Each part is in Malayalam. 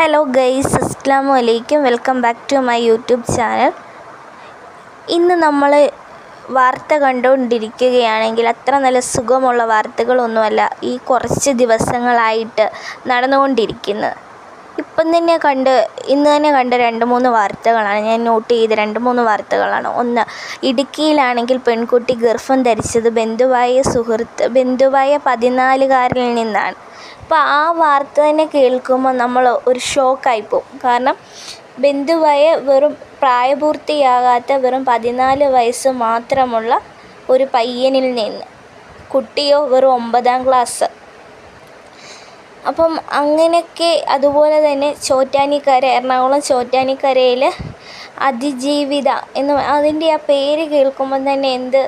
ഹലോ ഗൈസ് അസ്സാമു അലൈക്കും. Welcome back to my YouTube channel. ഇന്ന് നമ്മൾ വാർത്ത കണ്ടുകൊണ്ടിരിക്കുകയാണെങ്കിൽ അത്ര നല്ല സുഖമുള്ള വാർത്തകളൊന്നുമല്ല ഈ കുറച്ച് ദിവസങ്ങളായിട്ട് നടന്നുകൊണ്ടിരിക്കുന്നത് ഇപ്പം തന്നെ കണ്ട് ഇന്ന് തന്നെ കണ്ട രണ്ട് മൂന്ന് വാർത്തകളാണ്. ഞാൻ നോട്ട് ചെയ്ത രണ്ട് മൂന്ന് വാർത്തകളാണ്. ഒന്ന് ഇടുക്കിയിലാണെങ്കിൽ പെൺകുട്ടി ഗർഭം ധരിച്ചത് ബന്ധുവായ സുഹൃത്ത് ബന്ധുവായ പതിനാലുകാരിൽ നിന്നാണ്. അപ്പോൾ ആ വാർത്ത തന്നെ കേൾക്കുമ്പോൾ നമ്മൾ ഒരു ഷോക്കായി പോകും കാരണം ബന്ധുവായ വെറും പ്രായപൂർത്തിയാകാത്ത വെറും പതിനാല് വയസ്സ് മാത്രമുള്ള ഒരു പയ്യനിൽ നിന്ന് കുട്ടിയോ വെറും ഒമ്പതാം ക്ലാസ് അപ്പം അങ്ങനെയൊക്കെ അതുപോലെ തന്നെ ചോറ്റാനിക്കര എറണാകുളം ചോറ്റാനിക്കരയിൽ അതിജീവിത എന്ന് അതിന്റെ ആ പേര് കേൾക്കുമ്പോൾ തന്നെ എന്ത്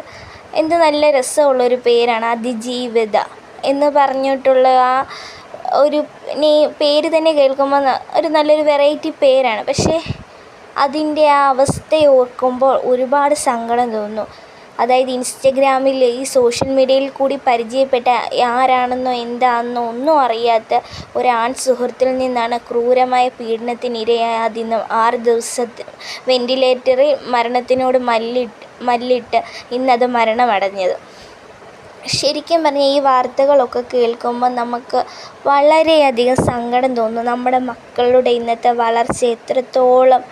എന്ത് നല്ല രസമുള്ളൊരു പേരാണ് അതിജീവിത. എന്ന് പറഞ്ഞിട്ടുള്ള ആ ഒരു നീ പേര് തന്നെ കേൾക്കുമ്പോൾ ഒരു നല്ലൊരു വെറൈറ്റി പേരാണ്. പക്ഷേ അതിന്റെ ആ അവസ്ഥ ഓർക്കുമ്പോൾ ഒരുപാട് സങ്കടം തോന്നുന്നു അതായത് ഇൻസ്റ്റഗ്രാമിൽ ഈ സോഷ്യൽ മീഡിയയിൽ കൂടി പരിചയപ്പെട്ട ആരാണെന്നോ എന്താണെന്നോ ഒന്നും അറിയാത്ത ഒരാൺ സുഹൃത്തിൽ നിന്നാണ് ക്രൂരമായ പീഡനത്തിന് അതിന്ന് ആറ് ദിവസത്തെ വെന്റിലേറ്ററിൽ മരണത്തിനോട് മല്ലിട്ട് മല്ലിട്ട് ഇന്നത് മരണമടഞ്ഞത്. ശരിക്കും പറഞ്ഞാൽ ഈ വാർത്തകളൊക്കെ കേൾക്കുമ്പോൾ നമുക്ക് വളരെയധികം സങ്കടം തോന്നും. നമ്മുടെ മക്കളുടെ ഇന്നത്തെ വളർച്ച എത്രത്തോളം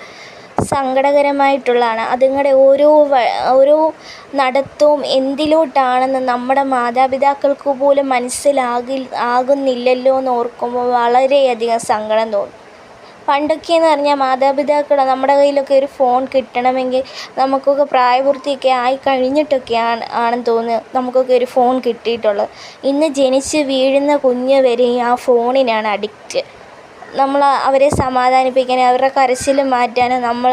സങ്കടകരമായിട്ടുള്ളതാണ്. അതുങ്ങളുടെ ഓരോ ഓരോ നടത്തവും എന്തിലോട്ടാണെന്ന് നമ്മുടെ മാതാപിതാക്കൾക്ക് പോലും മനസ്സിലാകി ആകുന്നില്ലല്ലോ എന്ന് ഓർക്കുമ്പോൾ വളരെയധികം സങ്കടം തോന്നും. പണ്ടൊക്കെയെന്ന് പറഞ്ഞാൽ മാതാപിതാക്കൾ നമ്മുടെ കയ്യിലൊക്കെ ഒരു ഫോൺ കിട്ടണമെങ്കിൽ നമുക്കൊക്കെ പ്രായപൂർത്തിയൊക്കെ ആയി കഴിഞ്ഞിട്ടൊക്കെയാണ് ആണെന്ന് തോന്നുന്നു. നമുക്കൊക്കെ ഒരു ഫോൺ കിട്ടിയിട്ടുള്ളത്. ഇന്ന് ജനിച്ച് വീഴുന്ന കുഞ്ഞ് വരെയും ആ ഫോണിനാണ് അഡിക്റ്റ്. നമ്മൾ അവരെ സമാധാനിപ്പിക്കാനും അവരുടെ കരച്ചിൽ മാറ്റാനും നമ്മൾ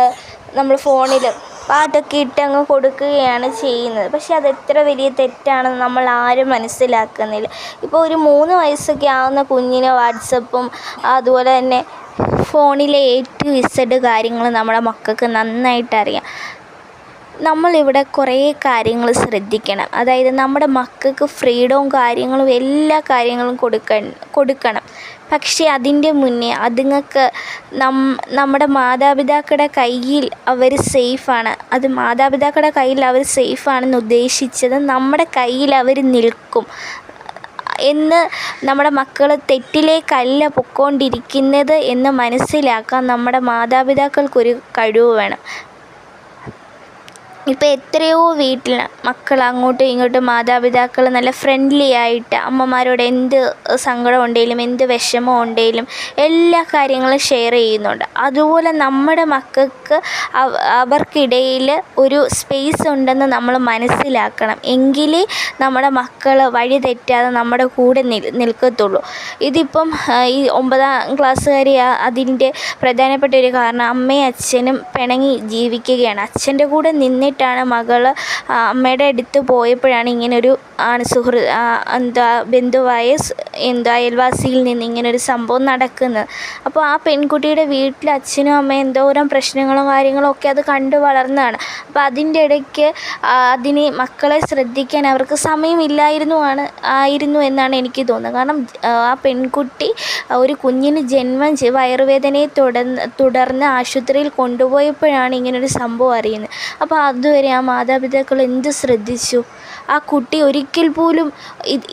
നമ്മൾ ഫോണിൽ പാട്ടൊക്കെ ഇട്ടങ്ങ് കൊടുക്കുകയാണ് ചെയ്യുന്നത്. പക്ഷെ അത് എത്ര വലിയ തെറ്റാണെന്ന് നമ്മൾ ആരും മനസ്സിലാക്കുന്നില്ല. ഇപ്പോൾ ഒരു മൂന്ന് വയസ്സൊക്കെ ആവുന്ന കുഞ്ഞിന് വാട്സപ്പും അതുപോലെ തന്നെ ഫോണിലെ എ ടു ഇസഡ് കാര്യങ്ങൾ നമ്മുടെ മക്കൾക്ക് നന്നായിട്ട് അറിയാം നമ്മളിവിടെ കുറേ കാര്യങ്ങൾ ശ്രദ്ധിക്കണം. അതായത് നമ്മുടെ മക്കൾക്ക് ഫ്രീഡവും കാര്യങ്ങളും എല്ലാ കാര്യങ്ങളും കൊടുക്ക കൊടുക്കണം. പക്ഷേ അതിന്റെ മുന്നേ അതുങ്ങൾക്ക് നം നമ്മുടെ മാതാപിതാക്കളുടെ കയ്യിൽ അവർ സേഫാണ് അത് മാതാപിതാക്കളുടെ കയ്യിൽ അവർ സേഫാണെന്ന് ഉദ്ദേശിച്ചത് നമ്മുടെ കയ്യിൽ അവർ നിൽക്കും. എന്ന് നമ്മുടെ മക്കൾ തെറ്റിലേക്കല്ല പൊയ്ക്കൊണ്ടിരിക്കുന്നത് എന്ന് മനസ്സിലാക്കാൻ നമ്മുടെ മാതാപിതാക്കൾക്കൊരു കഴിവ് വേണം. ഇപ്പോൾ എത്രയോ വീട്ടിൽ മക്കൾ അങ്ങോട്ടും ഇങ്ങോട്ടും മാതാപിതാക്കൾ നല്ല ഫ്രണ്ട്ലി ആയിട്ട് അമ്മമാരോട് എന്ത് സങ്കടം ഉണ്ടെങ്കിലും എന്ത് വിഷമം ഉണ്ടെങ്കിലും എല്ലാ കാര്യങ്ങളും ഷെയർ ചെയ്യുന്നുണ്ട്. അതുപോലെ നമ്മുടെ മക്കൾക്ക് അവർക്കിടയിൽ ഒരു സ്പേസ് ഉണ്ടെന്ന് നമ്മൾ മനസ്സിലാക്കണം. എങ്കിലേ നമ്മുടെ മക്കൾ വഴി തെറ്റാതെ നമ്മുടെ കൂടെ നിൽ നിൽക്കത്തുള്ളൂ. ഇതിപ്പം ഈ ഒമ്പതാം ക്ലാസ്സുകാരി അതിന്റെ പ്രധാനപ്പെട്ട ഒരു കാരണം അമ്മയും അച്ഛനും പിണങ്ങി ജീവിക്കുകയാണ്. അച്ഛന്റെ കൂടെ നിന്നിട്ട് ആയിട്ടാണ് മകൾ അമ്മയുടെ അടുത്ത് പോയപ്പോഴാണ് ഇങ്ങനൊരു ആണ് എന്താ ബന്ധുവായ എന്താ അയൽവാസിയിൽ നിന്ന് ഇങ്ങനൊരു സംഭവം നടക്കുന്നത്. അപ്പോൾ ആ പെൺകുട്ടിയുടെ വീട്ടിൽ അച്ഛനും അമ്മയും എന്തോരം പ്രശ്നങ്ങളും കാര്യങ്ങളും ഒക്കെ അത് കണ്ടു വളർന്നതാണ്. അപ്പോൾ അതിന്റെ ഇടയ്ക്ക് അതിനെ മക്കളെ ശ്രദ്ധിക്കാൻ അവർക്ക് സമയമില്ലായിരുന്നു ആണ് ആയിരുന്നു എന്നാണ് എനിക്ക് തോന്നുന്നത്. കാരണം ആ പെൺകുട്ടി ഒരു കുഞ്ഞിന് ജന്മം വയറുവേദനയെ തുടർന്ന് തുടർന്ന് ആശുപത്രിയിൽ കൊണ്ടുപോയപ്പോഴാണ് ഇങ്ങനൊരു സംഭവം അറിയുന്നത്. അപ്പോൾ അതുവരെ ആ മാതാപിതാക്കൾ എന്ത് ശ്രദ്ധിച്ചു? ആ കുട്ടി ഒരിക്കൽ പോലും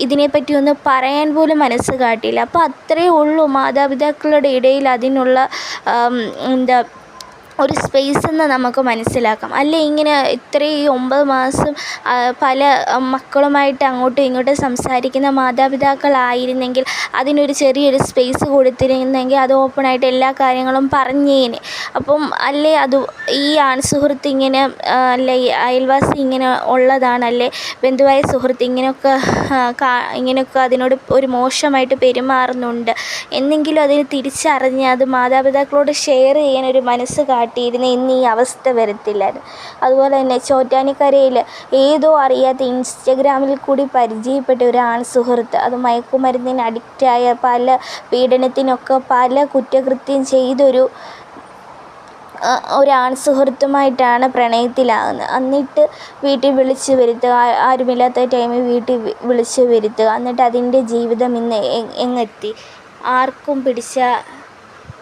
ഇതിനെപ്പറ്റി ഒന്ന് പറയാൻ പോലും മനസ്സ് കാട്ടിയില്ല. അപ്പോൾ അത്രയേ ഉള്ളൂ മാതാപിതാക്കളുടെ ഇടയിൽ അതിനുള്ള എന്താ ഒരു സ്പേസ് എന്ന് നമുക്ക് മനസ്സിലാക്കാം. അല്ലേ ഇങ്ങനെ ഇത്രയും ഒമ്പത് മാസം പല മക്കളുമായിട്ട് അങ്ങോട്ടും ഇങ്ങോട്ടും സംസാരിക്കുന്ന മാതാപിതാക്കളായിരുന്നെങ്കിൽ അതിനൊരു ചെറിയൊരു സ്പേസ് കൊടുത്തിരുന്നെങ്കിൽ അത് ഓപ്പണായിട്ട് എല്ലാ കാര്യങ്ങളും പറഞ്ഞേനെ. അപ്പം അല്ലേ അത് ഈ ആൺസുഹൃത്ത് ഇങ്ങനെ അല്ലെ അയൽവാസി ഇങ്ങനെ ഉള്ളതാണല്ലേ ബന്ധുവായ സുഹൃത്ത് ഇങ്ങനെയൊക്കെ ഇങ്ങനെയൊക്കെ അതിനോട് ഒരു മോശമായിട്ട് പെരുമാറുന്നുണ്ട്. എന്നെങ്കിലും അതിന് തിരിച്ചറിഞ്ഞ് അത് മാതാപിതാക്കളോട് ഷെയർ ചെയ്യാൻ ഒരു മനസ്സ് കാട്ടിയിരുന്ന ഇന്ന് ഈ അവസ്ഥ വരത്തില്ലായിരുന്നു. അതുപോലെ തന്നെ ചോറ്റാനിക്കരയിൽ ഏതോ അറിയാത്ത ഇൻസ്റ്റഗ്രാമിൽ കൂടി പരിചയപ്പെട്ട ഒരു ആൺ സുഹൃത്ത് അത് മയക്കുമരുന്നിന് അഡിക്റ്റായ പല പീഡനത്തിനൊക്കെ പല കുറ്റകൃത്യം ചെയ്തൊരു ഒരു ആൺ സുഹൃത്തുമായിട്ടാണ് പ്രണയത്തിലാകുന്നത്. എന്നിട്ട് വീട്ടിൽ വിളിച്ച് വരുത്തുക ആരുമില്ലാത്ത ടൈമിൽ വീട്ടിൽ വിളിച്ച് വരുത്തുക എന്നിട്ട് അതിന്റെ ജീവിതം ഇന്ന് എങ്ങെത്തി? ആർക്കും പിടിച്ച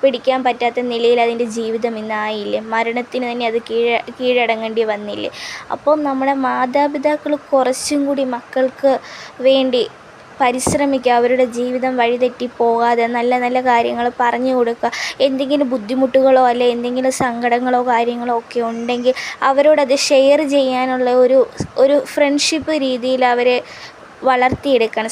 പിടിക്കാൻ പറ്റാത്ത നിലയിൽ അതിന്റെ ജീവിതം ഇന്നായില്ലേ? മരണത്തിന് തന്നെ അത് കീഴ കീഴടങ്ങേണ്ടി വന്നില്ലേ? അപ്പോൾ നമ്മുടെ മാതാപിതാക്കൾ കുറച്ചും കൂടി മക്കൾക്ക് വേണ്ടി പരിശ്രമിക്കുക അവരുടെ ജീവിതം വഴിതെറ്റി പോകാതെ നല്ല നല്ല കാര്യങ്ങൾ പറഞ്ഞു കൊടുക്കുക. എന്തെങ്കിലും ബുദ്ധിമുട്ടുകളോ അല്ലെ എന്തെങ്കിലും സങ്കടങ്ങളോ കാര്യങ്ങളോ ഒക്കെ ഉണ്ടെങ്കിൽ അവരോടത് ഷെയർ ചെയ്യാനുള്ള ഒരു ഒരു ഫ്രണ്ട്ഷിപ്പ് രീതിയിൽ അവരെ വളർത്തിയെടുക്കണം.